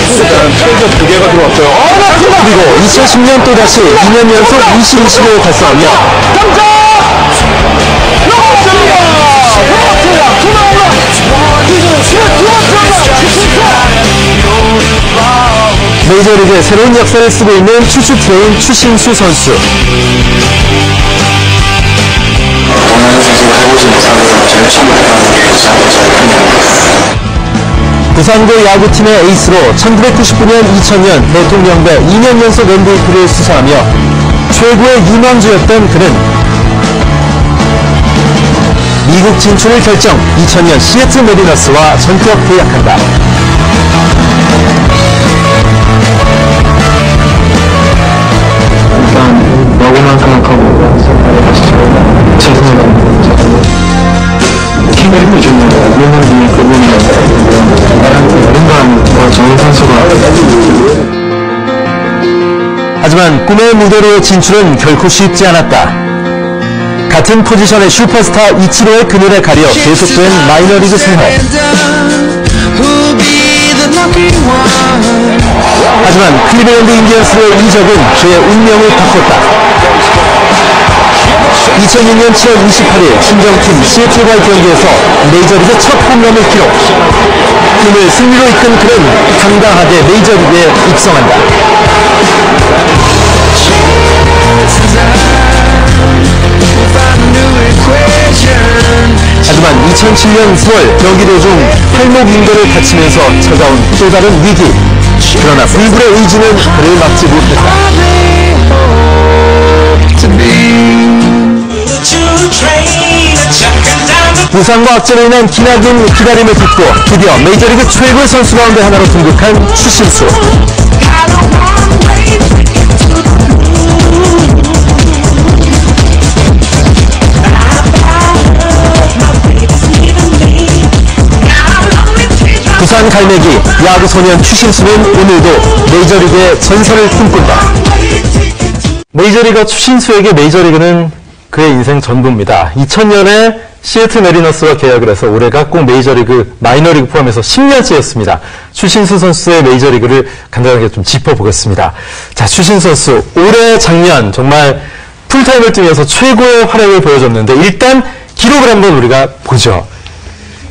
순식간에 최저 두 개가 들어왔어요. 아, 그리고 2010년 또 다시 2년 연속 20, 20을 달성하며 메이저리그의 새로운 역사를 쓰고 있는 추슈 트레인 추신수 선수. 부산고 야구팀의 에이스로 1999년, 2000년 대통령배 2년 연속 MVP를 수상하며 최고의 유망주였던 그는 미국 진출을 결정 2000년 시애틀 메리너스와 전격 계약한다. 일단 야구만 생각하고 최선을 다하는 팀을 해주는 하지만 꿈의 무대로 진출은 결코 쉽지 않았다. 같은 포지션의 슈퍼스타 이치로의 그늘에 가려 계속된 마이너리그 생활. 하지만 클리브랜드 인디언스의 이적은 그의 운명을 바꿨다. 2006년 7월 28일 친정팀 시애틀과의 경기에서 메이저리그 첫 홈런을 기록. 팀을 승리로 이끈 그는 당당하게 메이저리그에 입성한다. 하지만 2007년 9월 경기 도중 팔목 인대를 다치면서 찾아온 또 다른 위기. 그러나 불굴의 의지는 그를 막지 못했다. 부상과 악재로 인한 기나긴 기다림을 딛고 드디어 메이저리그 최고의 선수 가운데 하나로 등극한 추신수. 부산 갈매기 야구 소년 추신수는 오늘도 메이저리그의 전설을 꿈꾼다. 메이저리거 추신수에게 메이저리그는 그의 인생 전부입니다. 2000년에 시애틀 메리너스와 계약을 해서 올해가 꼭 메이저리그 마이너리그 포함해서 10년째였습니다. 추신수 선수의 메이저리그를 간단하게 좀 짚어보겠습니다. 자, 추신수 선수 올해 작년 정말 풀타임을 뛰면서 최고의 활약을 보여줬는데 일단 기록을 한번 우리가 보죠.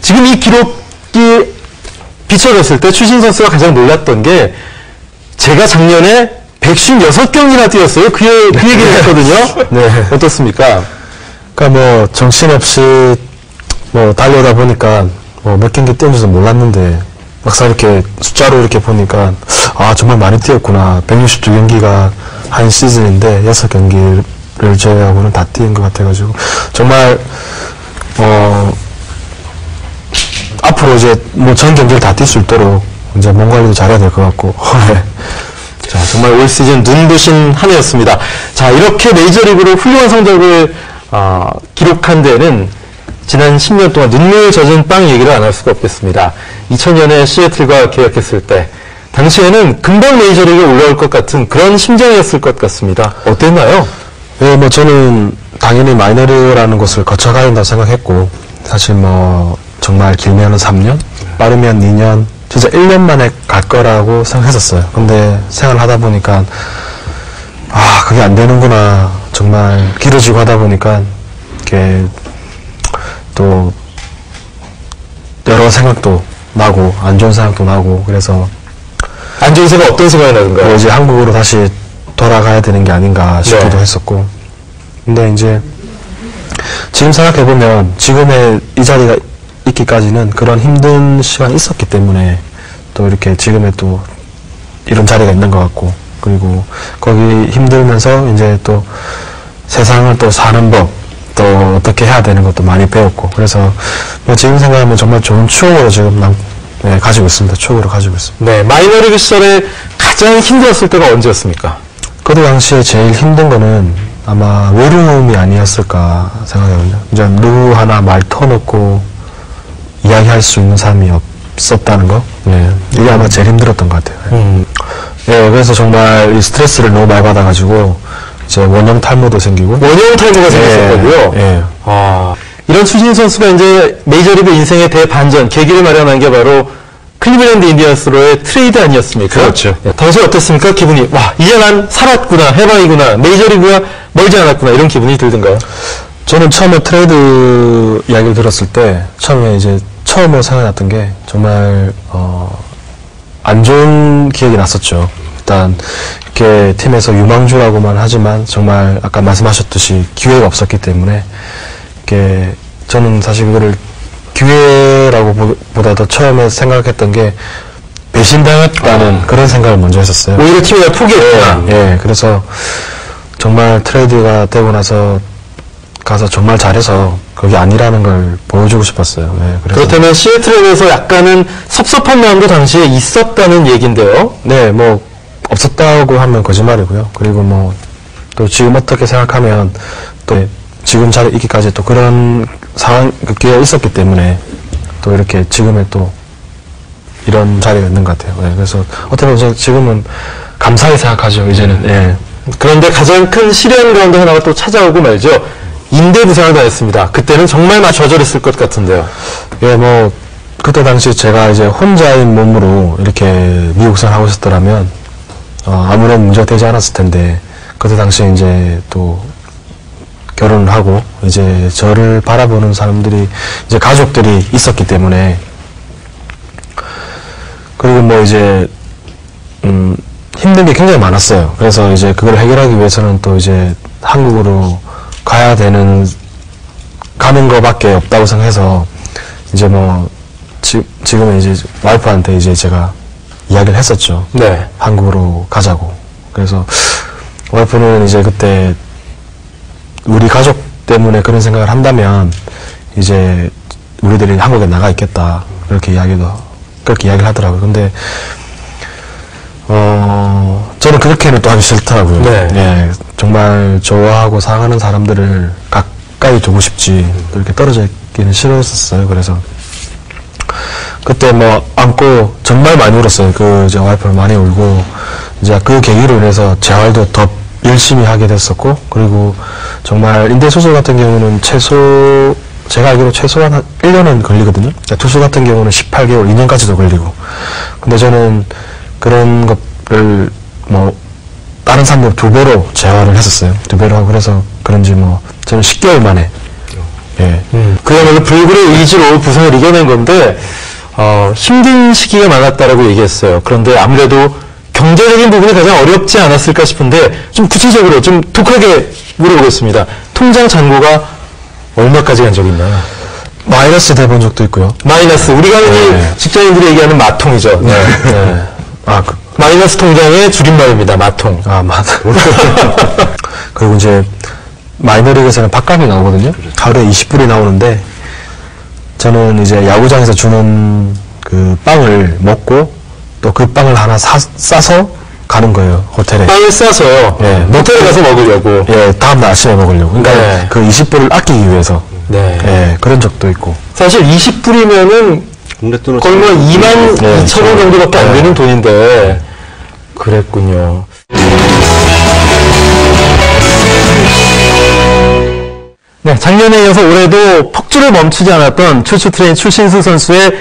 지금 이 기록이 비춰졌을 때 추신 선수가 가장 놀랐던 게 제가 작년에 156경기나 뛰었어요. 그, 얘- 그 얘기를 했거든요. 네. 어떻습니까? 그러니까 뭐 정신없이 뭐 달려다 보니까 뭐 몇 경기 뛰는 줄은 몰랐는데 막상 이렇게 숫자로 이렇게 보니까 아 정말 많이 뛰었구나 162경기가 한 시즌인데 6경기를 제외하고는 다 뛰은 것 같아가지고 정말 어 앞으로 이제 뭐 전 경기를 다 뛸 수 있도록 이제 몸 관리도 잘해야 될 것 같고 네. 자, 정말 올 시즌 눈부신 한 해였습니다. 자, 이렇게 메이저리그로 훌륭한 성적을 어, 기록한 데는 지난 10년 동안 눈물 젖은 빵 얘기를 안 할 수가 없겠습니다. 2000년에 시애틀과 계약했을 때 당시에는 금방 메이저리그에 올라올 것 같은 그런 심정이었을 것 같습니다. 어땠나요? 예, 뭐 저는 당연히 마이너리그라는 곳을 거쳐가야 된다고 생각했고 사실 뭐 정말 길면 3년, 빠르면 2년, 진짜 1년 만에 갈 거라고 생각했었어요. 근데 생활하다 보니까 아 그게 안 되는구나. 정말 길어지고 하다 보니까 이렇게 또 여러 생각도 나고 안 좋은 생각도 나고 그래서 안 좋은 생각 어떤 생각이 뭐 나던가요? 이제 한국으로 다시 돌아가야 되는 게 아닌가 싶기도 네. 했었고. 근데 이제 지금 생각해 보면 지금의 이 자리가 있기까지는 그런 힘든 시간이 있었기 때문에 또 이렇게 지금의 또 이런 자리가 있는 것 같고 그리고 거기 힘들면서 이제 또 세상을 또 사는 법, 또 어떻게 해야 되는 것도 많이 배웠고 그래서 뭐 지금 생각하면 정말 좋은 추억으로 지금 남, 네, 가지고 있습니다. 추억으로 가지고 있습니다. 네, 마이너리그 시절에 가장 힘들었을 때가 언제였습니까? 그때 당시에 제일 힘든 거는 아마 외로움이 아니었을까 생각해요. 이제 누구 하나 말 터놓고 이야기할 수 있는 사람이 없었다는 거. 네. 이게 아마 제일 힘들었던 것 같아요. 음, 예, 그래서 정말 이 스트레스를 너무 많이 받아가지고 이제 원형 탈모도 생기고. 원형 탈모가 생겼었거든요. 예. 아, 이런 추신 선수가 이제 메이저리그 인생의 대반전, 계기를 마련한 게 바로 클리블랜드 인디언스로의 트레이드 아니었습니까? 그렇죠. 예, 당시 어땠습니까? 기분이 와 이제 난 살았구나 해방이구나 메이저리그가 멀지 않았구나 이런 기분이 들던가요? 저는 처음에 트레이드 이야기를 들었을 때 처음에 이제 처음으로 생각났던 게 정말 어, 안 좋은 기억이 났었죠. 일단 이렇게 팀에서 유망주라고만 하지만 정말 아까 말씀하셨듯이 기회가 없었기 때문에 이렇게 저는 사실 그거를 기회라고 보- 보다도 처음에 생각했던 게 배신당했다는 그런 생각을 먼저 했었어요. 오히려 팀이 날 포기했구나. 예, 그래서 정말 트레이드가 되고 나서 가서 정말 잘해서 그게 아니라는 걸 보여주고 싶었어요. 예, 그래서 그렇다면 시애틀에서 약간은 섭섭한 마음도 당시에 있었다는 얘긴데요. 네, 뭐 없었다고 하면 거짓말이고요. 그리고 뭐 또 지금 어떻게 생각하면 또 지금 자리에 있기까지 또 그런 상황 그 기회가 있었기 때문에 또 이렇게 지금의 또 이런 자리가 있는 것 같아요. 예, 그래서 어떻게 보면 저 지금은 감사히 생각하죠. 이제는 예. 그런데 가장 큰 시련 가운데 하나가 또 찾아오고 말죠. 인대 부상을 당했습니다. 그때는 정말 막 좌절했을 것 같은데요. 예, 뭐, 그때 당시 제가 이제 혼자인 몸으로 이렇게 미국 생활하고 있었더라면, 어, 아무런 문제가 되지 않았을 텐데, 그때 당시 이제 또 결혼을 하고, 이제 저를 바라보는 사람들이, 이제 가족들이 있었기 때문에, 그리고 뭐 이제, 음, 힘든 게 굉장히 많았어요. 그래서 이제 그걸 해결하기 위해서는 또 이제 한국으로 가야 되는 가는 거밖에 없다고 생각해서 이제 뭐 지, 지금은 이제 와이프한테 이제 제가 이야기를 했었죠. 네. 한국으로 가자고. 그래서 와이프는 이제 그때 우리 가족 때문에 그런 생각을 한다면 이제 우리들이 한국에 나가 있겠다. 그렇게 이야기도 그렇게 이야기를 하더라고요. 근데 어 저는 그렇게는 또 하기 싫더라고요. 네. 예, 정말 좋아하고 사랑하는 사람들을 가까이 두고 싶지 또 이렇게 떨어져 있기는 싫었었어요. 그래서 그때 뭐 안고 정말 많이 울었어요. 그 이제 와이프를 많이 울고 이제 그 계기로 인해서 재활도 더 열심히 하게 됐었고 그리고 정말 인대 수술 같은 경우는 최소 제가 알기로 최소한 한 1년은 걸리거든요. 그러니까 투수 같은 경우는 18개월, 2년까지도 걸리고. 근데 저는 그런 것을 뭐 다른 사람들 두 배로 재활을 했었어요. 두 배로 하고 그래서 그런지 뭐 저는 10개월 만에 예. 그야말로 불굴의 의지로 부상을 이겨낸 건데 어, 힘든 시기가 많았다라고 얘기했어요. 그런데 아무래도 경제적인 부분이 가장 어렵지 않았을까 싶은데 좀 구체적으로 좀 독하게 물어보겠습니다. 통장 잔고가 얼마까지 간 적이 있나요? 마이너스 돼본 적도 있고요. 마이너스 우리가 네. 직장인들이 얘기하는 마통이죠. 네. 네. 아, 그, 마이너스 통장의 줄임말입니다. 마통. 아, 맞아. 그리고 이제 마이너리그에서는 팍감이 나오거든요. 하루에 20불이 나오는데 저는 이제 야구장에서 주는 그 빵을 먹고 또 그 빵을 하나 사, 싸서 가는 거예요. 호텔에. 빵을 싸서 예. 모텔에 가서 먹으려고. 예, 다음날 아침에 먹으려고. 그러니까 네. 그 20불을 아끼기 위해서. 네. 예, 그런 적도 있고. 사실 20불이면은 돈은 거의 뭐 2만 네, 2천 원 정도밖에 안 네. 되는 돈인데 그랬군요. 네, 작년에 이어서 올해도 폭주를 멈추지 않았던 추추 트레인 출신수 선수의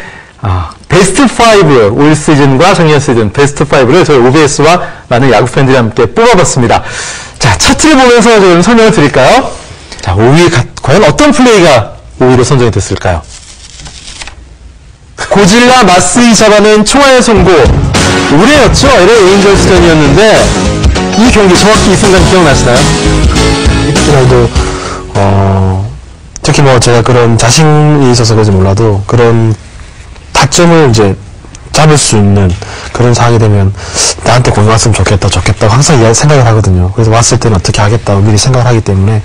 아, 베스트 5 올 시즌과 작년 시즌 베스트 5를 저희 OBS와 많은 야구 팬들이 함께 뽑아봤습니다. 자, 차트를 보면서 좀 설명을 드릴까요? 자, 5위 가, 과연 어떤 플레이가 5위로 선정이 됐을까요? 고질라 마스이 잡아낸 총알 선고. 올해였죠? LA 에인절스전이었는데 이 경기 정확히 이 순간 기억나시나요? 그날도 어 특히 뭐 제가 그런 자신이 있어서 그런지 몰라도 그런 타점을 이제 잡을 수 있는 그런 상황이 되면 나한테 공이 왔으면 좋겠다 좋겠다 항상 생각을 하거든요. 그래서 왔을 때는 어떻게 하겠다고 미리 생각을 하기 때문에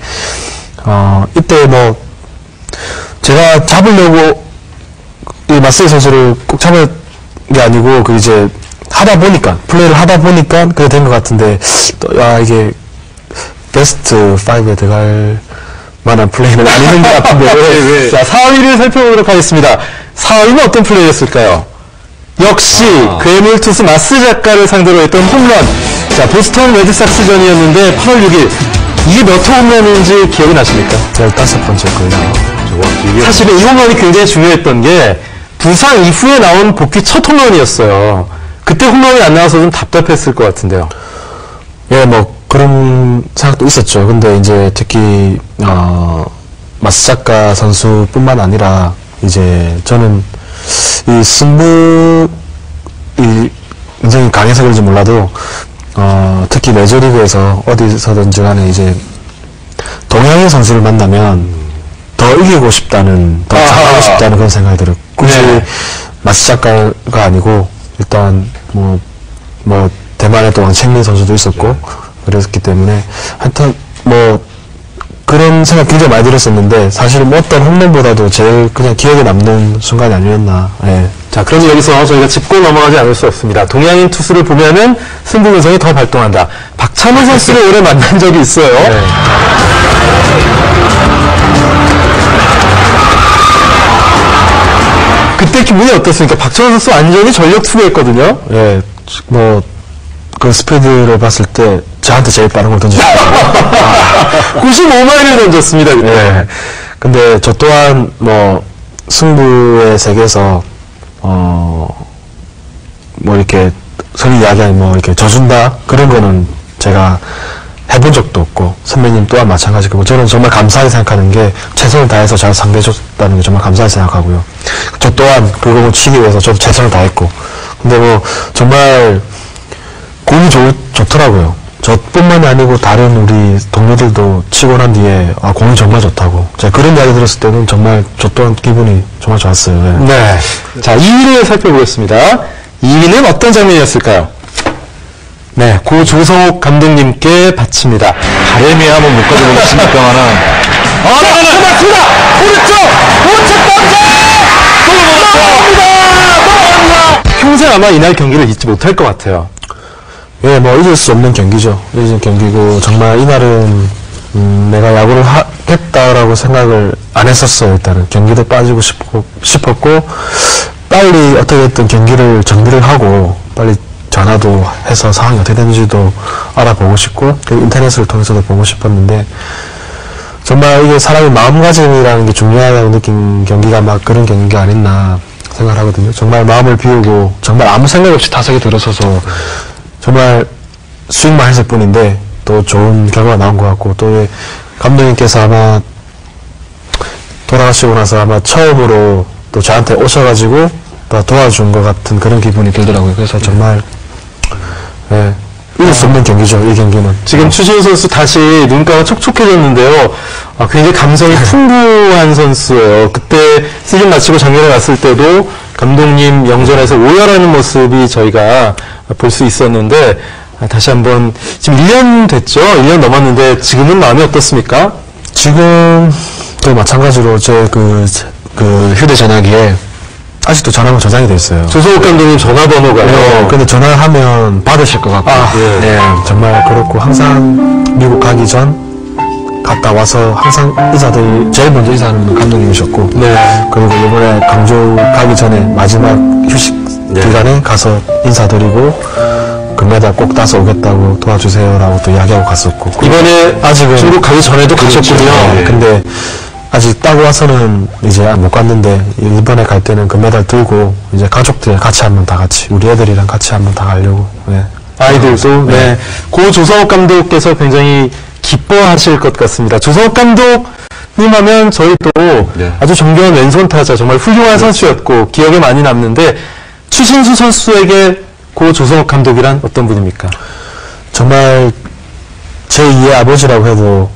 어 이때 뭐 제가 잡으려고 이 마스이 선수를 꼭 잡을 게 아니고 그 이제 하다 보니까 플레이를 하다 보니까 그게 된 것 같은데 또 아 이게 베스트 5에 들어갈 만한 플레이는 아닌 것 같은데. 자 4위를 살펴보도록 하겠습니다. 4위는 어떤 플레이였을까요? 역시 괴물 투수 마스 작가를 상대로 했던 홈런. 자 보스턴 레드삭스전이었는데 8월 6일 이게 몇 호 홈런인지 기억이 나십니까? 15번째 거예요. 사실은 이 홈런이 굉장히 중요했던 게 부상 이후에 나온 복귀 첫 홈런이었어요. 그때 홈런이 안 나와서 좀 답답했을 것 같은데요. 예, 뭐 그런 생각도 있었죠. 근데 이제 특히 어, 마스자카 선수뿐만 아니라 이제 저는 이 승부 이 굉장히 강해서 그런지 몰라도 어, 특히 메이저리그에서 어디서든지 간에 이제 동양인 선수를 만나면 더 이기고 싶다는 더. 잘하고 싶다는 그런 생각이 들어요. 굳이 네. 마스자카가 아니고 일단 뭐 뭐 대만에 또 왕책민 선수도 있었고 그랬기 때문에 하여튼 뭐 그런 생각 굉장히 많이 들었었는데 사실은 뭐 어떤 홈런보다도 제일 그냥 기억에 남는 순간이 아니었나 예. 자, 그럼 여기서 저희가 짚고 넘어가지 않을 수 없습니다. 동양인 투수를 보면은 승부 근성이 더 발동한다. 박찬호 선수를 오래 만난 적이 있어요. 그때 기분이 어떻습니까? 박찬호 선수 완전히 전력 투구했거든요. 예, 뭐, 그 스피드를 봤을 때, 저한테 제일 빠른 걸 던졌어요. 95마일을 던졌습니다. 그때. 예. 근데 저 또한, 뭐, 승부의 세계에서, 어, 뭐, 이렇게, 소위 이야기하는 뭐, 이렇게 져준다? 그런 거는 제가 해본 적도 없고, 선배님 또한 마찬가지고, 저는 정말 감사하게 생각하는 게, 최선을 다해서 잘 상대해 줬다는 게 정말 감사하게 생각하고요. 저 또한 그걸 치기 위해서 저도 최선을 다했고, 근데 뭐, 정말, 공이 좋, 좋더라고요. 저뿐만이 아니고 다른 우리 동료들도 치고 난 뒤에 아 공이 정말 좋다고 제가 그런 이야기 들었을 때는 정말 저 또한 기분이 정말 좋았어요. 예. 네. 자, 2위를 살펴보겠습니다. 2위는 어떤 장면이었을까요? 네, 고 조성욱 감독님께 바칩니다. 바람이 한번 못 가져보겠습니까만은. 아, 네, 맞습니다! 오른쪽! 오른쪽 던져! 넘어갑니다! 평생 아마 이날 경기를 잊지 못할 것 같아요. 예, 뭐 잊을 수 없는 경기죠. 잊을 경기고 정말 이날은 음, 내가 야구를 하겠다라고 생각을 안 했었어요. 일단은 경기도 빠지고 싶고, 싶었고 빨리 어떻게든 경기를 정리를 하고 빨리 전화도 해서 상황이 어떻게 되는지도 알아보고 싶고 인터넷을 통해서도 보고 싶었는데 정말 이게 사람의 마음가짐이라는 게 중요하다고 느낀 경기가 막 그런 경기가 아니었나 생각을 하거든요. 정말 마음을 비우고 정말 아무 생각 없이 타석에 들어서서 정말 스윙만 했을 뿐인데 또 좋은 결과가 나온 것 같고 또이 감독님께서 아마 돌아가시고 나서 아마 처음으로 또 저한테 오셔가지고 또 도와준 것 같은 그런 기분이 들더라고요. 그래서 정말 예, 잊을 수 없는 경기죠. 이 경기는. 지금 추신 선수 다시 눈가가 촉촉해졌는데요. 아, 굉장히 감성이 풍부한 선수예요. 그때 시즌 마치고 작년에 갔을 때도 감독님 영전에서 오열하는 모습이 저희가 볼 수 있었는데 아, 다시 한번 지금 1년 됐죠? 1년 넘었는데 지금은 마음이 어떻습니까? 지금도 마찬가지로 제 그 그 휴대전화기에 아직도 전화번호 저장이 돼 있어요. 조성욱 감독님 전화번호가요. 네, 근데 전화하면 받으실 것 같고, 아, 예. 네, 정말 그렇고 항상 미국 가기 전 갔다 와서 항상 인사들 제일 먼저 인사하는 감독님이셨고, 네. 그리고 이번에 강조 가기 전에 마지막 휴식 기간에 가서 인사드리고 금메달 꼭 따서 오겠다고 도와주세요라고 또 이야기하고 갔었고, 이번에 아직은 중국 가기 전에도 가셨군요. 네, 근데 아직 따고 와서는 이제 못 갔는데 이번에 갈 때는 금메달 들고 이제 가족들 같이 한번 다 같이 우리 애들이랑 같이 한번 다 가려고. 네. 아이들도 네. 고 조성욱 감독께서 굉장히 기뻐하실 것 같습니다. 조성욱 감독님 하면 저희 또 네. 아주 정겨운 왼손 타자 정말 훌륭한 선수였고 기억에 많이 남는데 추신수 선수에게 고 조성욱 감독이란 어떤 분입니까? 정말 제 2의 아버지라고 해도